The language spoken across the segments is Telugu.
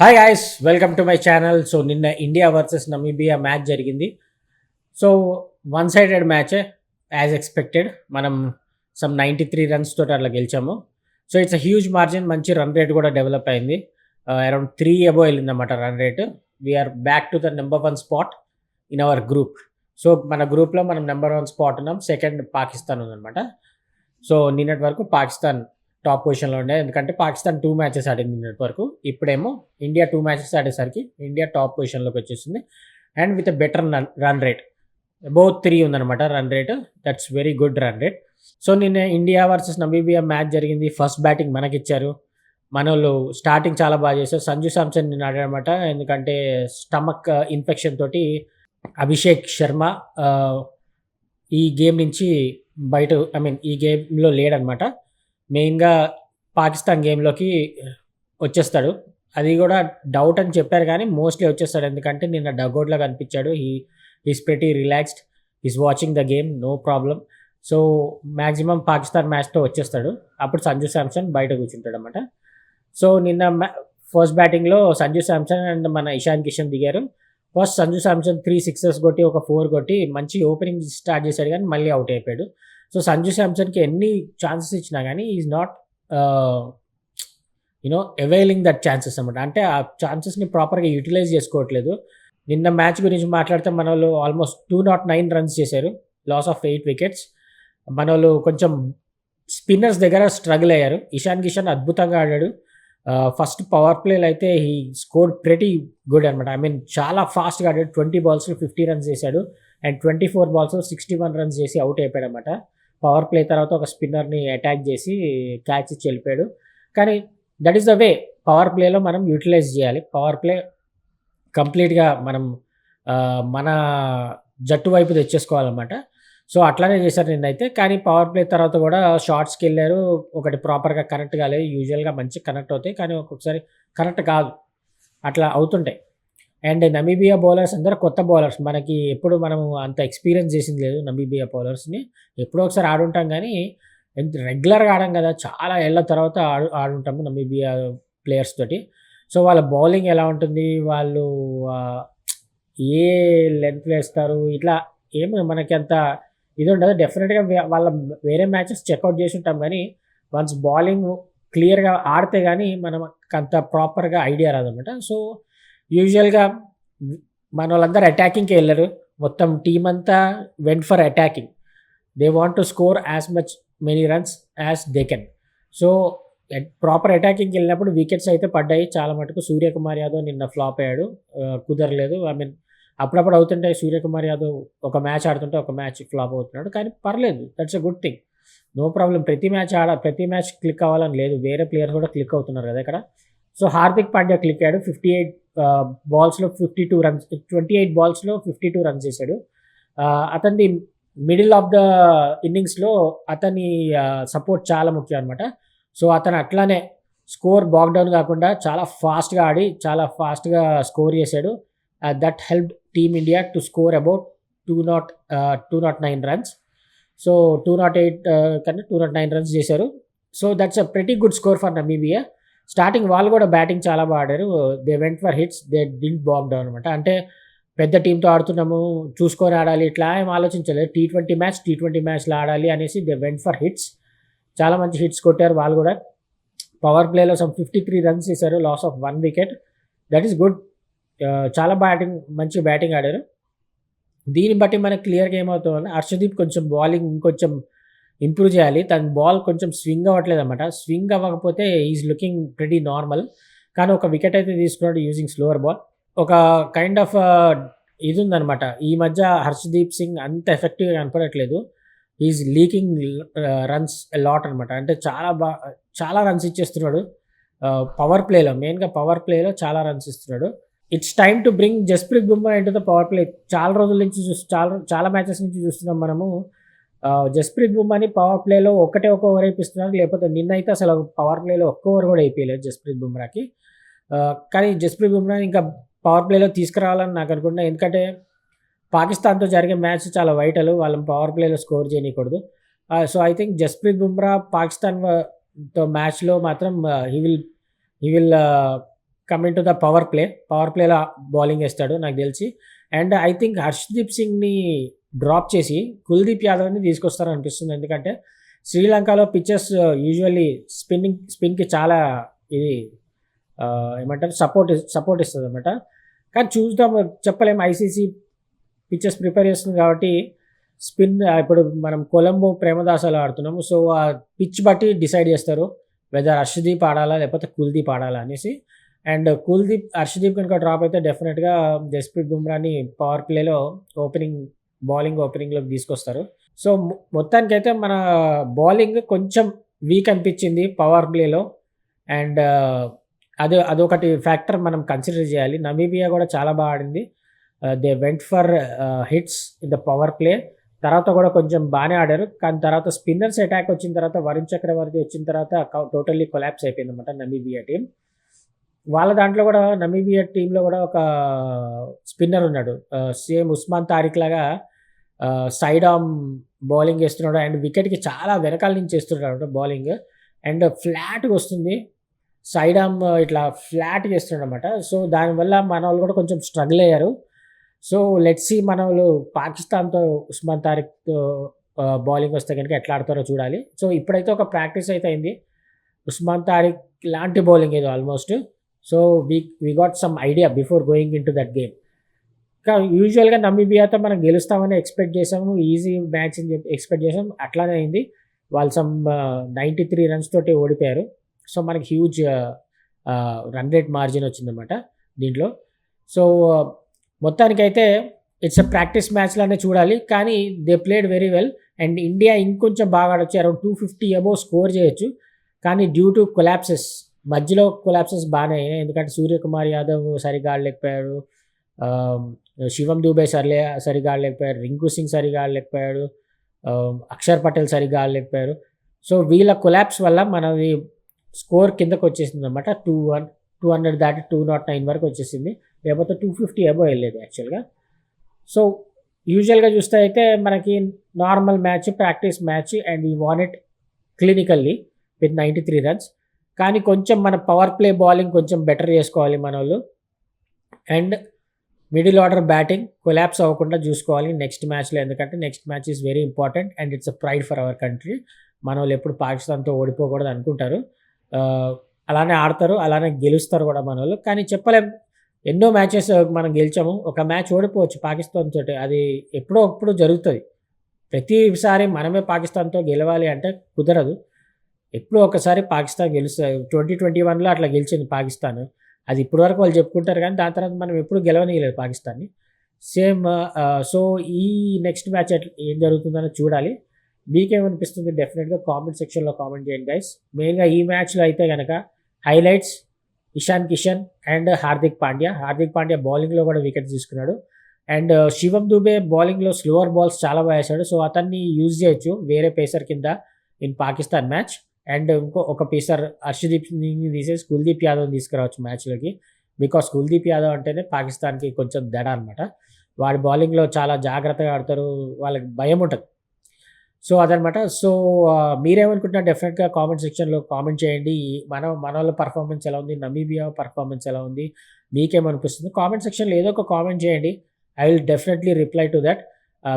Hi guys welcome to my channel so నిన్న ఇండియా వర్సెస్ నమీబియా మ్యాచ్ జరిగింది. సో వన్ సైడెడ్ మ్యాచే యాజ్ ఎక్స్పెక్టెడ్ మనం సమ్ నైంటీ త్రీ రన్స్ తోటి అట్లా గెలిచాము. So it's a huge margin మంచి రన్ రేట్ కూడా డెవలప్ అయింది. Around three above వెళ్ళిందన్నమాట run rate we're back to the number one spot in our group so మన గ్రూప్లో మనం నెంబర్ వన్ స్పాట్ ఉన్నాం. సెకండ్ పాకిస్తాన్ ఉందన్నమాట. సో నిన్నటి వరకు పాకిస్తాన్ టాప్ పొజిషన్లో ఉండే. ఎందుకంటే పాకిస్తాన్ టూ మ్యాచెస్ ఆడింది నిన్నటి వరకు. ఇప్పుడేమో ఇండియా టూ మ్యాచెస్ ఆడేసరికి ఇండియా టాప్ పొజిషన్లోకి వచ్చేసింది. And with better run rate. Both three ఉందన్నమాట run rate. That's very good run rate. So నిన్న ఇండియా వర్సెస్ నమీబియా మ్యాచ్ జరిగింది. ఫస్ట్ బ్యాటింగ్ మనకిచ్చారు. మన వాళ్ళు స్టార్టింగ్ చాలా బాగా చేశారు. సంజు సామ్సన్ నిన్న ఆడాడనమాట ఎందుకంటే స్టమక్ ఇన్ఫెక్షన్ తోటి అభిషేక్ శర్మ ఈ గేమ్ నుంచి బయట ఐ మీన్ ఈ గేమ్లో లేడనమాట మెయిన్గా పాకిస్తాన్ గేమ్లోకి వచ్చేస్తాడు. అది కూడా డౌట్ అని చెప్పారు కానీ మోస్ట్లీ వచ్చేస్తాడు. ఎందుకంటే నిన్న డగౌట్లో కనిపించాడు. He is pretty relaxed. Is watching the game. No problem so maximum Pakistan మ్యాచ్తో వచ్చేస్తాడు. అప్పుడు సంజు శాంసన్ బయట కూర్చుంటాడు అనమాట సో నిన్న ఫస్ట్ బ్యాటింగ్లో సంజు శాంసన్ అండ్ మన ఇషాన్ కిషన్ దిగారు. First Sanju Samson three sixes కొట్టి ఒక ఫోర్ కొట్టి మంచి ఓపెనింగ్ స్టార్ట్ చేశాడు కానీ మళ్ళీ అవుట్ అయిపోయాడు. సో సంజు శాంసన్కి ఎన్ని ఛాన్సెస్ ఇచ్చినా కానీ is not you know availing that chances అనమాట అంటే ఆ ఛాన్సెస్ని ప్రాపర్గా యూటిలైజ్ చేసుకోవట్లేదు. నిన్న మ్యాచ్ గురించి మాట్లాడితే మన వాళ్ళు almost two nought nine runs చేశారు. లాస్ ఆఫ్ ఎయిట్ వికెట్స్ మన వాళ్ళు కొంచెం స్పిన్నర్స్ దగ్గర స్ట్రగుల్ అయ్యారు. ఇషాన్ కిషన్ అద్భుతంగా ఆడాడు. ఫస్ట్ పవర్ ప్లేలో అయితే హీ స్కోర్ ప్రెటీ గుడ్ అనమాట ఐ మీన్ చాలా ఫాస్ట్గా ఆడాడు. ట్వంటీ బాల్స్లో ఫిఫ్టీ రన్స్ చేశాడు. అండ్ ట్వంటీ ఫోర్ బాల్స్లో సిక్స్టీ వన్ రన్స్ చేసి అవుట్ అయిపోయాడు అనమాట పవర్ ప్లే తర్వాత ఒక స్పిన్నర్ని అటాక్ చేసి క్యాచ్ ఇచ్చి వెళ్ళిపోయాడు కానీ that is the way. Power ప్లేలో మనం యూటిలైజ్ చేయాలి. పవర్ ప్లే కంప్లీట్గా మనం మన జట్టు వైపు తెచ్చేసుకోవాలన్నమాట. సో అట్లానే చేశారు నిన్నైతే. కానీ పవర్ ప్లే తర్వాత కూడా షార్ట్స్కి వెళ్ళారు. ఒకటి ప్రాపర్గా కనెక్ట్ కాలేదు. యూజువల్గా మంచి కనెక్ట్ అవుతాయి. కానీ ఒక్కొక్కసారి కనెక్ట్ కాదు. అట్లా అవుతుంటాయి. అండ్ నమీబియా బౌలర్స్ అందరూ కొత్త బౌలర్స్. మనకి ఎప్పుడు మనం అంత ఎక్స్పీరియన్స్ చేసింది లేదు నమీబియా బౌలర్స్ని. ఎప్పుడో ఒకసారి ఆడుంటాం కానీ రెగ్యులర్గా ఆడాం కదా చాలా ఏళ్ళ తర్వాత ఆడు ఆడుంటాము నమీబియా ప్లేయర్స్ తోటి. సో వాళ్ళ బౌలింగ్ ఎలా ఉంటుంది? వాళ్ళు ఏ లెంత్ వేస్తారు? ఇట్లా ఏమి మనకి అంత ఇది ఉండదు. డెఫినెట్గా వాళ్ళ వేరే మ్యాచెస్ చెక్అవుట్ చేసి ఉంటాం కానీ వన్స్ బౌలింగ్ క్లియర్గా ఆడితే కానీ మనం అంత ప్రాపర్గా ఐడియా రాదనమాట. సో యూజువల్గా మన వాళ్ళందరూ అటాకింగ్కి వెళ్ళరు. మొత్తం టీం అంతా went for attacking they want to score as much many runs as they can so proper అటాకింగ్కి వెళ్ళినప్పుడు వికెట్స్ అయితే పడ్డాయి. చాలా మటుకు సూర్యకుమార్ యాదవ్ నిన్న ఫ్లాప్ అయ్యాడు. కుదరలేదు. ఐ మీన్ అప్పుడప్పుడు అవుతుంటాయి. సూర్యకుమార్ యాదవ్ ఒక మ్యాచ్ ఆడుతుంటే ఒక మ్యాచ్ ఫ్లాప్ అవుతున్నాడు. కానీ పర్లేదు. That's a good thing no problem ప్రతి మ్యాచ్ ఆడ ప్రతి మ్యాచ్ క్లిక్ అవ్వాలని లేదు. వేరే ప్లేయర్స్ కూడా క్లిక్ అవుతున్నారు కదా ఇక్కడ. సో హార్దిక్ పాండ్యా క్లిక్ అయ్యాడు fifty eight బాల్స్లో fifty two runs twenty eight బాల్స్లో fifty two runs చేశాడు. అతని అతనిది మిడిల్ ఆఫ్ ద ఇన్నింగ్స్లో అతని సపోర్ట్ చాలా ముఖ్యం అనమాట సో అతను అట్లానే స్కోర్ బాక్డౌన్ కాకుండా చాలా ఫాస్ట్గా ఆడి చాలా ఫాస్ట్గా స్కోర్ చేశాడు. That help team India to score about two nought two nought nine runs so two nought eight కన్నా టూ నాట్ నైన్ రన్స్ చేశారు. So that's a pretty good score for Namibia starting వాళ్ళు కూడా బ్యాటింగ్ చాలా బాగా ఆడారు. They went for hits they didn't back down అనమాట. అంటే పెద్ద టీంతో ఆడుతున్నాము చూసుకొని ఆడాలి ఇట్లా ఏం ఆలోచించలేదు. T twenty match T twenty మ్యాచ్లో ఆడాలి అనేసి దే వెంట్ ఫర్ హిట్స్. చాలా మంచి హిట్స్ కొట్టారు వాళ్ళు కూడా. పవర్ ప్లేలో సమ్ ఫిఫ్టీ త్రీ రన్స్ చేశారు loss of one wicket. That is good. చాలా బ్యాటింగ్ మంచి బ్యాటింగ్ ఆడారు. దీన్ని బట్టి మనకు క్లియర్గా ఏమవుతుందంటే హర్షదీప్ కొంచెం బౌలింగ్ ఇంకొంచెం ఇంప్రూవ్ చేయాలి. తన బాల్ కొంచెం స్వింగ్ అవ్వట్లేదు అనమాట స్వింగ్ అవ్వకపోతే ఈజ్ లుకింగ్ ప్రెడీ నార్మల్. కానీ ఒక వికెట్ అయితే తీసుకున్నాడు యూజింగ్ స్లోవర్ బాల్. ఒక కైండ్ ఆఫ్ ఇది ఉందనమాట ఈ మధ్య హర్షదీప్ సింగ్ అంత ఎఫెక్టివ్గా కనపడట్లేదు. ఈజ్ లీకింగ్ రన్స్ లాట్ అనమాట అంటే చాలా బా చాలా రన్స్ ఇచ్చేస్తున్నాడు. పవర్ ప్లేలో మెయిన్గా పవర్ ప్లేలో చాలా రన్స్ ఇస్తున్నాడు. It's time to bring Jasprit Bumrah into the power play. చాలా రోజుల నుంచి చూసి చాలా చాలా మ్యాచెస్ నుంచి చూస్తున్నాం మనము. జస్ప్రీత్ బుమ్రాని పవర్ ప్లేలో ఒకటే ఒక ఓవర్ వేయిస్తున్నారు లేకపోతే నిన్న అయితే అసలు పవర్ ప్లేలో ఒక్క ఓవర్ కూడా అయిపోయలేదు జస్ప్రీత్ బుమ్రాకి. కానీ జస్ప్రీత్ బుమ్రాని ఇంకా పవర్ ప్లేలో తీసుకురావాలని నాకు అనుకుంటున్నా. ఎందుకంటే పాకిస్తాన్తో జరిగే మ్యాచ్ చాలా వైటల్ వాళ్ళని పవర్ ప్లేలో స్కోర్ చేయకూడదు so I think Jasprit Bumrah పాకిస్తాన్తో మ్యాచ్లో మాత్రం he will he will coming to the power play power ప్లేలో బౌలింగ్ వేస్తాడు నాకు తెలిసి. అండ్ ఐ థింక్ హర్షదీప్ సింగ్ని డ్రాప్ చేసి కుల్దీప్ యాదవ్ని తీసుకొస్తారని అనిపిస్తుంది. ఎందుకంటే శ్రీలంకలో పిచ్చెస్ యూజువల్లీ స్పిన్నింగ్ స్పిన్కి చాలా ఇది uh, ఏమంటారు సపోర్ట్ సపోర్ట్ ఇస్తుంది అనమాట కానీ చూద్దాం చెప్పలేము ఐసీసీ పిచ్చెస్ ప్రిపేర్ చేస్తుంది కాబట్టి స్పిన్ uh, ఇప్పుడు మనం కొలంబో ప్రేమదాసాలు ఆడుతున్నాము. సో ఆ పిచ్ బట్టి డిసైడ్ చేస్తారు వెదర్ హర్షదీప్ ఆడాలా లేకపోతే కుల్దీప్ ఆడాలా అనేసి. అండ్ కుల్దీప్ హర్షదీప్ కనుక డ్రాప్ అయితే డెఫినెట్గా జస్ప్రీత్ బుమ్రాని పవర్ ప్లేలో ఓపెనింగ్ బౌలింగ్ ఓపెనింగ్లోకి తీసుకొస్తారు. సో మొత్తానికైతే మన బౌలింగ్ కొంచెం వీక్ అనిపించింది పవర్ ప్లేలో. అండ్ అదే అదొకటి ఫ్యాక్టర్ మనం కన్సిడర్ చేయాలి. నమీబియా కూడా చాలా బాగా ఆడింది. They went for hits in the power play. తర్వాత కూడా కొంచెం బాగానే ఆడారు. కానీ తర్వాత స్పిన్నర్స్ అటాక్ వచ్చిన తర్వాత వరుణ్ చక్రవర్తి వచ్చిన తర్వాత టోటల్లీ కొలాప్స్ అయిపోయింది అనమాట నమీబియా టీం వాళ్ళ దాంట్లో కూడా నమీబియా టీంలో కూడా ఒక స్పిన్నర్ ఉన్నాడు. సేమ్ ఉస్మాన్ తారిక్ లాగా సైడ్ ఆమ్ బౌలింగ్ వేస్తున్నాడు. అండ్ వికెట్కి చాలా వెనకాల నుంచి వేస్తున్నాడు బౌలింగ్. అండ్ ఫ్లాట్గా వస్తుంది. సైడ్ ఆమ్ ఇట్లా ఫ్లాట్గా వేస్తున్నాడు అనమాట సో దానివల్ల మన వాళ్ళు కూడా కొంచెం స్ట్రగుల్ అయ్యారు. సో లెట్స్ సి మన వాళ్ళు పాకిస్తాన్తో ఉస్మాన్ తారిక్తో బౌలింగ్ వస్తే కనుక ఎట్లా ఆడతారో చూడాలి. సో ఇప్పుడైతే ఒక ప్రాక్టీస్ అయితే అయింది. ఉస్మాన్ తారిక్ లాంటి బౌలింగ్ ఏదో almost. So we we got some idea before going in to that game ఇంకా యూజువల్గా నమీబియాతో మనం గెలుస్తామని ఎక్స్పెక్ట్ చేసాము. ఈజీ మ్యాచ్ అని చెప్పి ఎక్స్పెక్ట్ చేసాము. అట్లానే అయింది. వాళ్ళు సమ్ నైంటీ త్రీ రన్స్ తోటి ఓడిపోయారు. సో మనకి హ్యూజ్ రన్ రేట్ మార్జిన్ వచ్చిందనమాట దీంట్లో. సో uh, మొత్తానికైతే ఇట్స్ ఎ ప్రాక్టీస్ మ్యాచ్లోనే చూడాలి. కానీ they played very well and India ఇంకొంచెం బాగా ఆడొచ్చు. Around two fifty above score చేయొచ్చు. కానీ డ్యూ టు కొలాప్సెస్ మధ్యలో కొలాప్సెస్ బాగానే అయినాయి. ఎందుకంటే సూర్యకుమార్ యాదవ్ సరిగా ఆడలేకపోయాడు. శివం దూబే సర్లే సరిగా ఆడలేకపోయాడు. రింకు సింగ్ సరిగా ఆడలేకపోయాడు. అక్షర్ పటేల్ సరిగా ఆడలేకపోయారు సో వీళ్ళ కొలాప్స్ వల్ల మనది స్కోర్ కిందకు వచ్చేసింది అనమాట టూ వన్ టూ హండ్రెడ్ దాటి టూ నాట్ నైన్ వరకు వచ్చేసింది. లేకపోతే టూ ఫిఫ్టీ అబో వెళ్ళేది యాక్చువల్గా సో యూజువల్గా చూస్తే అయితే మనకి normal match practice match and we won it clinically with ninety three runs కానీ కొంచెం మన పవర్ ప్లే బౌలింగ్ కొంచెం బెటర్ చేసుకోవాలి మన వాళ్ళు and middle order batting collapse అవ్వకుండా చూసుకోవాలి నెక్స్ట్ మ్యాచ్లో ఎందుకంటే next match is very important and it's a pride for our country మన వాళ్ళు ఎప్పుడు పాకిస్తాన్తో ఓడిపోకూడదు అనుకుంటారు. అలానే ఆడతారు అలానే గెలుస్తారు కూడా మన వాళ్ళు కానీ చెప్పలేం ఎన్నో మ్యాచెస్ మనం గెలిచాము. ఒక మ్యాచ్ ఓడిపోవచ్చు పాకిస్తాన్ తోటి. అది ఎప్పుడో అప్పుడు జరుగుతుంది. ప్రతిసారి మనమే పాకిస్తాన్తో గెలవాలి అంటే కుదరదు. ఎప్పుడో ఒకసారి పాకిస్తాన్ గెలుస్తుంది ట్వంటీ ట్వంటీ వన్లో అట్లా గెలిచింది పాకిస్తాన్. అది ఇప్పటి వరకు వాళ్ళు చెప్పుకుంటారు కానీ దాని తర్వాత మనం ఎప్పుడు గెలవనీయలేదు పాకిస్తాన్ని. సేమ్ సో ఈ నెక్స్ట్ మ్యాచ్ ఏం జరుగుతుందని చూడాలి. మీకేమనిపిస్తుంది డెఫినెట్గా కామెంట్ సెక్షన్లో కామెంట్ చేయండి గైస్ మెయిన్గా ఈ మ్యాచ్లో అయితే కనుక హైలైట్స్ ఇషాన్ కిషన్ అండ్ హార్దిక్ పాండ్యా. హార్దిక్ పాండ్యా బౌలింగ్లో కూడా వికెట్ తీసుకున్నాడు. అండ్ శివం దుబే బౌలింగ్లో స్లోవర్ బాల్స్ చాలా బాగా వేశాడు. సో అతన్ని యూజ్ చేయొచ్చు వేరే పేసర్ కింద ఇన్ పాకిస్తాన్ మ్యాచ్. అండ్ ఇంకో ఒక పేసర్ హర్షదీప్ సింగ్ని తీసేసి కుల్దీప్ యాదవ్ని తీసుకురావచ్చు మ్యాచ్లోకి. బికాస్ కుల్దీప్ యాదవ్ అంటేనే పాకిస్తాన్కి కొంచెం దడ అనమాట వాడి బౌలింగ్లో చాలా జాగ్రత్తగా ఆడతారు వాళ్ళకి భయం ఉంటుంది. సో అదనమాట సో ఆ, మీరేమనుకుంటున్నారు? డెఫినెట్గా కామెంట్ సెక్షన్లో కామెంట్ చేయండి. మన మన వాళ్ళ పర్ఫార్మెన్స్ ఎలా ఉంది? నమీబియా పర్ఫార్మెన్స్ ఎలా ఉంది? మీకేమనిపిస్తుంది? కామెంట్ సెక్షన్లో ఏదో ఒక కామెంట్ చేయండి. I will definitely reply to that.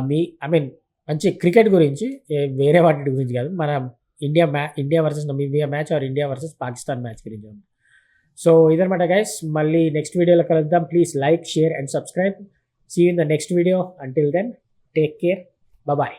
Me I mean మంచి క్రికెట్ గురించి వేరే వాటి గురించి కాదు. మన ఇండియా మ్యా India versus Namibia match or India versus Pakistan match గురించి ఉంది. సో ఇదనమాట గైస్ మళ్ళీ నెక్స్ట్ వీడియోలో కలుద్దాం. Please like share and subscribe see in the next video until then take care bye